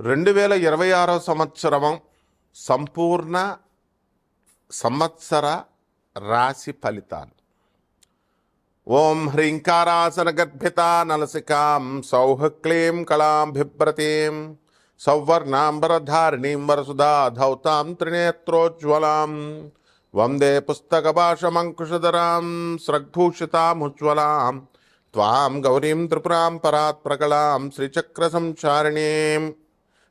రెండు వేల ఇరవై ఆరో సంవత్సరం సంపూర్ణ సంవత్సర రాశి ఫలితాలు. ఓం హ్రీంకారాసన గర్భిత నలసికాం సౌహ క్లీం కళాం సౌవర్ణాంబరధారిణీం వరసుధా ధౌతాం త్రినేత్రోజ్వలాం వందే పుస్తకభాషమంకుశధరాం స్రగ్భూషితాముజ్వలాం త్వాం గౌరీం త్రిపురాం పరాత్ ప్రకలాం శ్రీచక్ర సంచారిణీం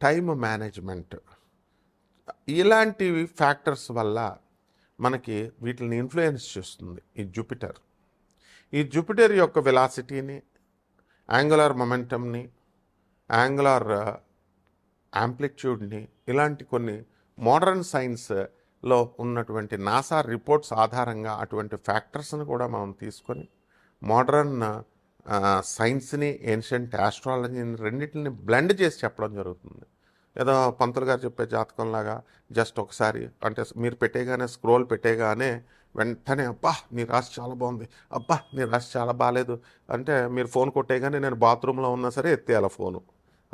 టైం మేనేజ్మెంట్. ఇలాంటి ఫ్యాక్టర్స్ వల్ల మనకి వీటిని ఇన్ఫ్లుయెన్స్ చేస్తుంది ఈ జూపిటర్. ఈ జూపిటర్ యొక్క వెలాసిటీని యాంగులర్ మొమెంటమ్ని యాంగులర్ యాంప్లిట్యూడ్ని ఇలాంటి కొన్ని మోడర్న్ సైన్స్లో ఉన్నటువంటి నాసా రిపోర్ట్స్ ఆధారంగా అటువంటి ఫ్యాక్టర్స్ని కూడా మనం తీసుకొని మోడర్న్ సైన్స్ని ఏన్షియంట్ ఆస్ట్రాలజీని రెండింటిని బ్లెండ్ చేసి చెప్పడం జరుగుతుంది. ఏదో పంతులు గారు చెప్పే జాతకంలాగా జస్ట్ ఒకసారి అంటే మీరు పెట్టేగానే స్క్రోల్ పెట్టేగానే వెంటనే అబ్బా నీ రాశి చాలా బాగుంది అబ్బా నీ రాశి చాలా బాగాలేదు అంటే మీరు ఫోన్ కొట్టేగానే నేను బాత్రూంలో ఉన్నా సరే ఎత్తేయాల ఫోను.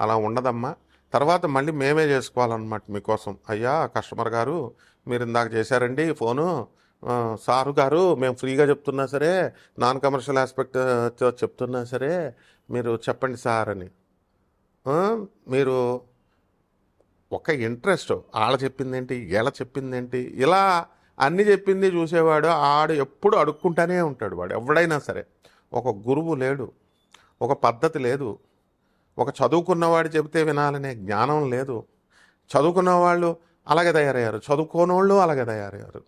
అలా ఉండదమ్మా. తర్వాత మళ్ళీ మేమే చేసుకోవాలన్నమాట మీకోసం. అయ్యా కస్టమర్ గారు మీరు ఇందాక చేశారండి ఫోను సారు గారు మేము ఫ్రీగా చెప్తున్నా సరే నాన్ కమర్షియల్ ఆస్పెక్ట్ చెప్తున్నా సరే మీరు చెప్పండి సార్ అని. మీరు ఒక ఇంట్రెస్ట్ ఆడ చెప్పిందేంటి ఎలా చెప్పిందేంటి ఇలా అన్ని చెప్పింది చూసేవాడు ఆడు ఎప్పుడు అడుక్కుంటానే ఉంటాడు వాడు ఎవడైనా సరే. ఒక గురువు లేడు ఒక పద్ధతి లేదు. ఒక చదువుకున్నవాడు చెబితే వినాలనే జ్ఞానం లేదు. చదువుకున్న వాళ్ళు అలాగే తయారయ్యారు చదువుకోనోళ్ళు అలాగే తయారయ్యారు.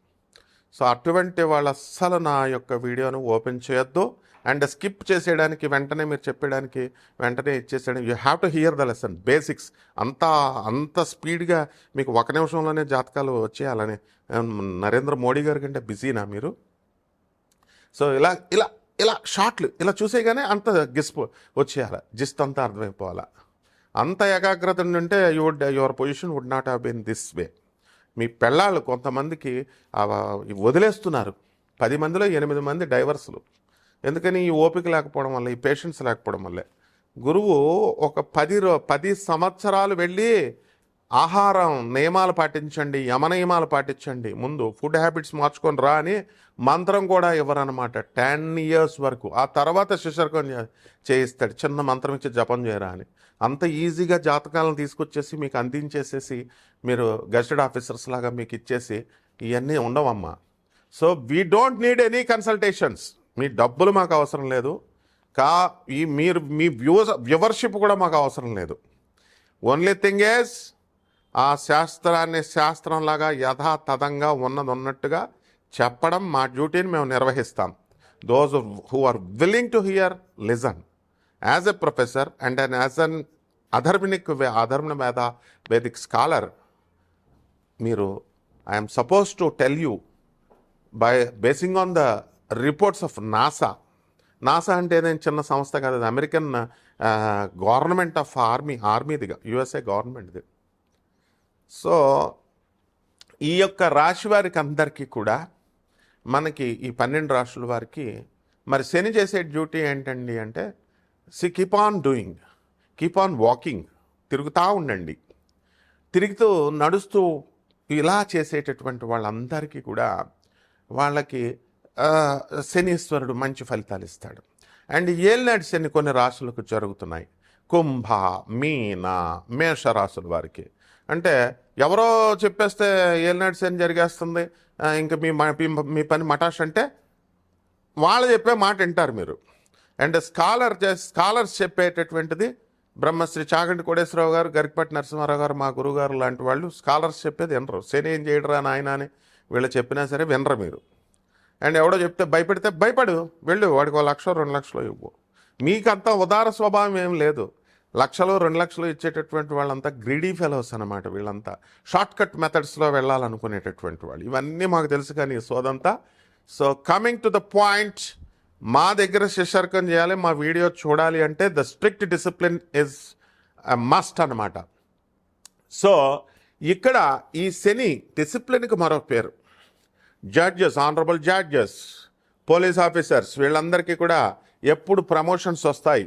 సో అటువంటి వాళ్ళు అస్సలు నా యొక్క వీడియోను ఓపెన్ చేయొద్దు. అండ్ స్కిప్ చేసేయడానికి వెంటనే మీరు చెప్పేయడానికి వెంటనే ఇచ్చేసేయడం. You have to hear the lesson basics. అంత అంత స్పీడ్గా మీకు ఒక నిమిషంలోనే జాతకాలు వచ్చేయాలని నరేంద్ర మోడీ గారి కంటే బిజీనా మీరు? సో ఇలా ఇలా ఇలా షార్ట్లు ఇలా చూసేగానే అంత గిస్ప్ వచ్చేయాలి. జిస్ట్ అంతా అర్థమైపోవాలా? అంత ఏకాగ్రత ఉంటే your your position would not have been this way. మీ పెళ్ళాళ్ళు కొంతమందికి వదిలేస్తున్నారు. పది మందిలో ఎనిమిది మంది డైవర్సులు. ఎందుకని ఈ ఓపిక లేకపోవడం వల్ల ఈ పేషెన్స్ లేకపోవడం వల్లే. గురువు ఒక పది రో పది సంవత్సరాలు వెళ్ళి ఆహారం నియమాలు పాటించండి యమ నియమాలు పాటించండి. ముందు ఫుడ్ హ్యాబిట్స్ మార్చుకొని రా అని మంత్రం కూడా ఇవ్వరనమాట టెన్ ఇయర్స్ వరకు. ఆ తర్వాత శిశర్కం చేయిస్తాడు. చిన్న మంత్రం ఇచ్చి జపం చేయరా అని. అంత ఈజీగా జాతకాలను తీసుకొచ్చేసి మీకు అందించేసేసి మీరు గెస్టెడ్ ఆఫీసర్స్ లాగా మీకు ఇచ్చేసి ఇవన్నీ ఉండవమ్మా. So we don't need any consultations మీ డబ్బులు మాకు అవసరం లేదు. కా ఈ మీరు మీ వ్యూస్ వ్యూవర్షిప్ కూడా మాకు అవసరం లేదు. ఓన్లీ థింగ్ ఏస్ ఆ శాస్త్రాన్ని శాస్త్రంలాగా యథాతథంగా ఉన్నది ఉన్నట్టుగా చెప్పడం మా డ్యూటీని మేము నిర్వహిస్తాం. Those who are willing to hear listen as a professor and and as an అధర్మినిక్ అధర్మ వేద వేదిక్ స్కాలర్ మీరు I'm supposed to tell you by basing on the reports of NASA NASA అంటే ఏదైనా చిన్న సంస్థ కాదు అది అమెరికన్ గవర్నమెంట్ ఆఫ్ ఆర్మీ ఆర్మీదిగా యుఎస్ఏ గవర్నమెంట్ది సో ఈ యొక్క రాశి వారికి అందరికీ కూడా మనకి ఈ పన్నెండు రాశుల వారికి మరి శని చేసే డ్యూటీ ఏంటండి అంటే see keep on doing keep on walking తిరుగుతూ ఉండండి. తిరుగుతూ నడుస్తూ ఇలా చేసేటటువంటి వాళ్ళందరికీ కూడా వాళ్ళకి శనీశ్వరుడు మంచి ఫలితాలు ఇస్తాడు. అండ్ ఏలినాటి శని కొన్ని రాశులకు జరుగుతున్నాయి. కుంభ మీన మేష రాశుల వారికి. అంటే ఎవరో చెప్పేస్తే ఏలినాడు శని జరిగేస్తుంది ఇంకా మీ మీ- పని మటాష్ అంటే వాళ్ళు చెప్పే మాట వింటారు మీరు. అండ్ స్కాలర్ స్కాలర్స్ చెప్పేటటువంటిది బ్రహ్మశ్రీ చాగంటి కోడేశ్వరరావు గారు గరికపట్టి నరసింహారావు గారు మా గురుగారు లాంటి వాళ్ళు స్కాలర్స్ చెప్పేది వినరు. శని ఏం చేయడరా నాయన అని వీళ్ళు చెప్పినా సరే వినరు మీరు. అండ్ ఎవడో చెప్తే భయపెడితే భయపడు వెళ్ళు వాడికి ఒక లక్ష రెండు లక్షలు ఇవ్వు. మీకంతా ఉదార స్వభావం ఏం లేదు. లక్షలు రెండు లక్షలు ఇచ్చేటటువంటి వాళ్ళంతా గ్రీడీ ఫెలోస్ అనమాట వీళ్ళంతా. షార్ట్ కట్ మెథడ్స్లో వెళ్ళాలనుకునేటటువంటి వాళ్ళు. ఇవన్నీ మాకు తెలుసు కానీ సోదంతా. So coming to the point మా దగ్గర శిశర్కం చేయాలి మా వీడియో చూడాలి అంటే the strict discipline is must అన్నమాట. సో ఇక్కడ ఈ శని డిసిప్లిన్కి మరో పేరు. Judges honourable judges police officers వీళ్ళందరికీ కూడా ఎప్పుడు ప్రమోషన్స్ వస్తాయి.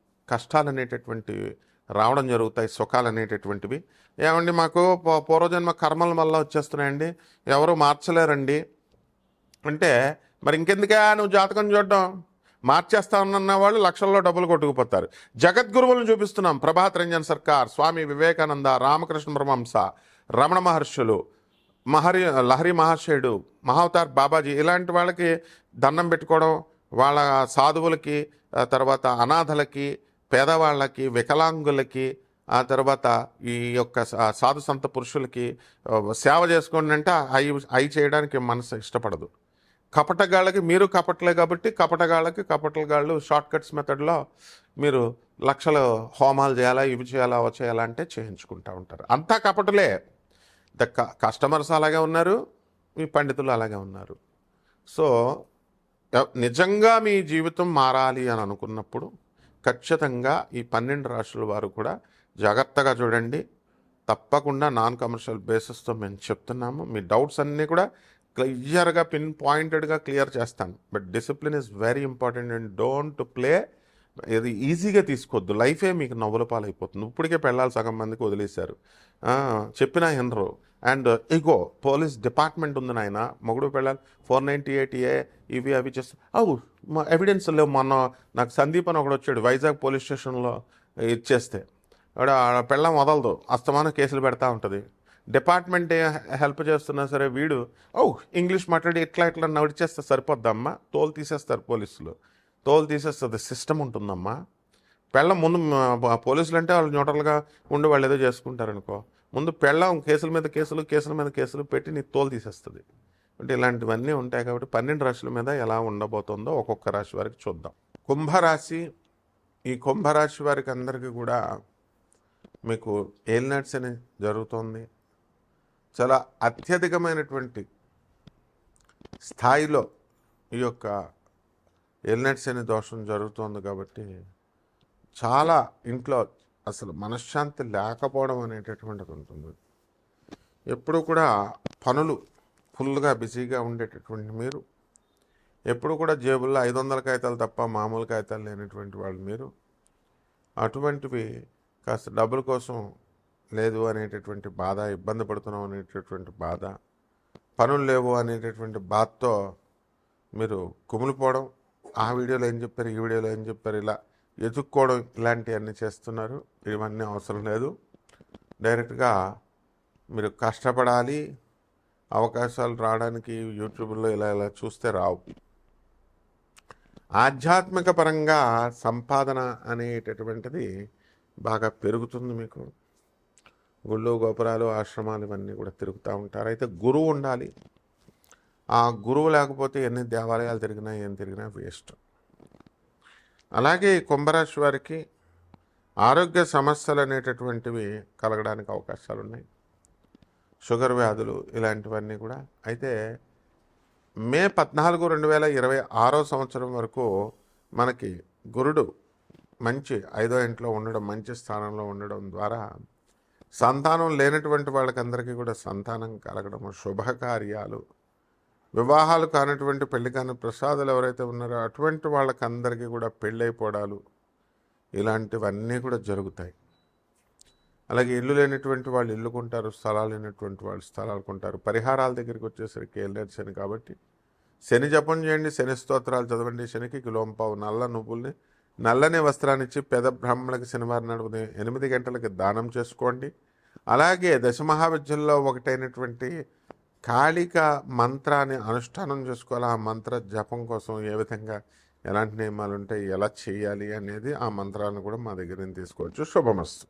కష్టాలు అనేటటువంటివి రావడం జరుగుతాయి సుఖాలు అనేటటువంటివి ఏమండి మాకు పూర్వజన్మ కర్మల వల్ల వచ్చేస్తున్నాయండి. ఎవరు మార్చలేరండి. అంటే మరి ఇంకెందుకే నువ్వు జాతకం చూడడం? మార్చేస్తానన్న వాళ్ళు లక్షల్లో డబ్బులు కొట్టుకుపోతారు. జగద్గురువులను చూపిస్తున్నాం. ప్రభాత్ రంజన్ సర్కార్ స్వామి వివేకానంద రామకృష్ణ బ్రహ్మంస రమణ మహర్షులు మహరి లహరి మహాశయుడు మహావతార్ బాబాజీ. ఇలాంటి వాళ్ళకి దండం పెట్టుకోవడం వాళ్ళ సాధువులకి తర్వాత అనాథలకి పేదవాళ్ళకి వికలాంగులకి ఆ తర్వాత ఈ యొక్క సాధు సంత పురుషులకి సేవ చేసుకోండి అంటే అవి అవి చేయడానికి మనసు ఇష్టపడదు. కపటగాళ్ళకి మీరు కపటలే కాబట్టి కపటగాళ్ళకి కపటగాళ్ళు షార్ట్ కట్స్ మెథడ్లో మీరు లక్షలు హోమాలు చేయాలా ఇవి చేయాలా అవి చేయాలా అంటే చేయించుకుంటూ ఉంటారు. అంతా కపటలే. ద క- కస్టమర్స్ అలాగే ఉన్నారు మీ పండితులు అలాగే ఉన్నారు. సో నిజంగా మీ జీవితం మారాలి అని అనుకున్నప్పుడు ఖచ్చితంగా ఈ పన్నెండు రాష్ట్రాల వారు కూడా జాగ్రత్తగా చూడండి. తప్పకుండా నాన్ కమర్షియల్ బేసిస్తో మేము చెప్తున్నాము. మీ డౌట్స్ అన్నీ కూడా క్లియర్గా పిన్ పాయింటెడ్గా క్లియర్ చేస్తాను. But discipline is very important and don't play ఇది ఈజీగా తీసుకోవద్దు. లైఫే మీకు నవ్వుల పాలైపోతుంది. ఇప్పటికే పెళ్ళాలి సగం మందికి వదిలేశారు. చెప్పినా వినరు. అండ్ ఇగో పోలీస్ డిపార్ట్మెంట్ ఉంది నాయన. మొగుడు పెళ్ళాలి. ఫోర్ నైంటీ ఎయిట్ ఏ ఇవి అవి చేస్తా. అవు మా ఎవిడెన్స్ లేవు. మొన్న నాకు సందీప్ అని ఒకడు వచ్చాడు వైజాగ్ పోలీస్ స్టేషన్లో ఇచ్చేస్తే. ఆడ ఆడ పెళ్ళం వదలదు. అస్తమానం కేసులు పెడతా ఉంటుంది. డిపార్ట్మెంట్ హెల్ప్ చేస్తున్నా సరే వీడు ఓ ఇంగ్లీష్ మాట్లాడి ఇట్లా ఇట్లా నడిచేస్తే సరిపోద్దమ్మా. తోలు తీసేస్తారు పోలీసులు. తోలు తీసేస్తుంది సిస్టమ్ ఉంటుందమ్మా. పెళ్ళం ముందు పోలీసులు అంటే వాళ్ళు న్యూట్రల్గా ఉండి వాళ్ళు ఏదో చేసుకుంటారనుకో. ముందు పెళ్ళాం కేసుల మీద కేసులు కేసుల మీద కేసులు పెట్టి నీ తోలు తీసేస్తుంది. అంటే ఇలాంటివన్నీ ఉంటాయి కాబట్టి పన్నెండు రాశుల మీద ఎలా ఉండబోతుందో ఒక్కొక్క రాశి వారికి చూద్దాం. కుంభరాశి ఈ కుంభరాశి వారికి అందరికీ కూడా మీకు ఏల్నట్స్ అని జరుగుతోంది. చాలా అత్యధికమైనటువంటి స్థాయిలో ఈ యొక్క ఎల్నట్స్ అనే దోషం జరుగుతోంది కాబట్టి చాలా ఇంట్లో అసలు మనశ్శాంతి లేకపోవడం అనేటటువంటిది ఉంటుంది. ఎప్పుడు కూడా పనులు ఫుల్గా బిజీగా ఉండేటటువంటి మీరు ఎప్పుడు కూడా జేబుల్లో ఐదు వందల కాగితాలు తప్ప మామూలు కాగితాలు లేనటువంటి వాళ్ళు మీరు. అటువంటివి కాస్త డబ్బుల కోసం లేదు అనేటటువంటి బాధ ఇబ్బంది పడుతున్నాం అనేటటువంటి బాధ పనులు లేవు అనేటటువంటి బాధతో మీరు కుమిలిపోవడం. ఆ వీడియోలో ఏం చెప్పారు ఈ వీడియోలో ఏం చెప్పారు ఇలా ఎదుక్కోవడం ఇలాంటివన్నీ చేస్తున్నారు. ఇవన్నీ అవసరం లేదు. డైరెక్ట్గా మీరు కష్టపడాలి. అవకాశాలు రావడానికి యూట్యూబ్లో ఇలా ఇలా చూస్తే రావు. ఆధ్యాత్మిక పరంగా సంపాదన అనేటటువంటిది బాగా పెరుగుతుంది మీకు. గుళ్ళు గోపురాలు ఆశ్రమాలు ఇవన్నీ కూడా తిరుగుతూ ఉంటారు. అయితే గురువు ఉండాలి. ఆ గురువు లేకపోతే ఎన్ని దేవాలయాలు తిరిగినా ఏం తిరిగినా వేస్ట్. అలాగే ఈ కుంభరాశి వారికి ఆరోగ్య సమస్యలు అనేటటువంటివి కలగడానికి అవకాశాలు ఉన్నాయి షుగర్ వ్యాధులు ఇలాంటివన్నీ కూడా. అయితే మే పద్నాలుగు రెండు వేల ఇరవై ఆరో సంవత్సరం వరకు మనకి గురుడు మంచి ఐదో ఇంట్లో ఉండడం మంచి స్థానంలో ఉండడం ద్వారా సంతానం లేనటువంటి వాళ్ళకందరికీ కూడా సంతానం కలగడం శుభకార్యాలు వివాహాలు కానటువంటి పెళ్ళి కాని ప్రసాదాలు ఎవరైతే ఉన్నారో అటువంటి వాళ్ళకందరికీ కూడా పెళ్ళైపోవడాలు ఇలాంటివన్నీ కూడా జరుగుతాయి. అలాగే ఇల్లు లేనటువంటి వాళ్ళు ఇల్లు కొంటారు స్థలాలు లేనటువంటి వాళ్ళు స్థలాలు కొంటారు. పరిహారాల దగ్గరికి వచ్చేసరికి వెళ్ళారు శని కాబట్టి శని జపం చేయండి శని స్తోత్రాలు చదవండి శనికి కిలోంపావు నల్ల నువ్వుల్ని నల్లని వస్త్రాన్నిచ్చి పెద బ్రాహ్మణులకి శనివారం నడుపుని ఎనిమిది గంటలకి దానం చేసుకోండి. అలాగే దశమహావిద్యల్లో ఒకటైనటువంటి కాళిక మంత్రాన్ని అనుష్ఠానం చేసుకోవాలి? ఆ మంత్ర జపం కోసం ఏ విధంగా ఎలాంటి నియమాలు ఉంటాయి ఎలా చేయాలి అనేది ఆ మంత్రాలను కూడా మా దగ్గర నుంచి తీసుకోవచ్చు. శుభమస్తు.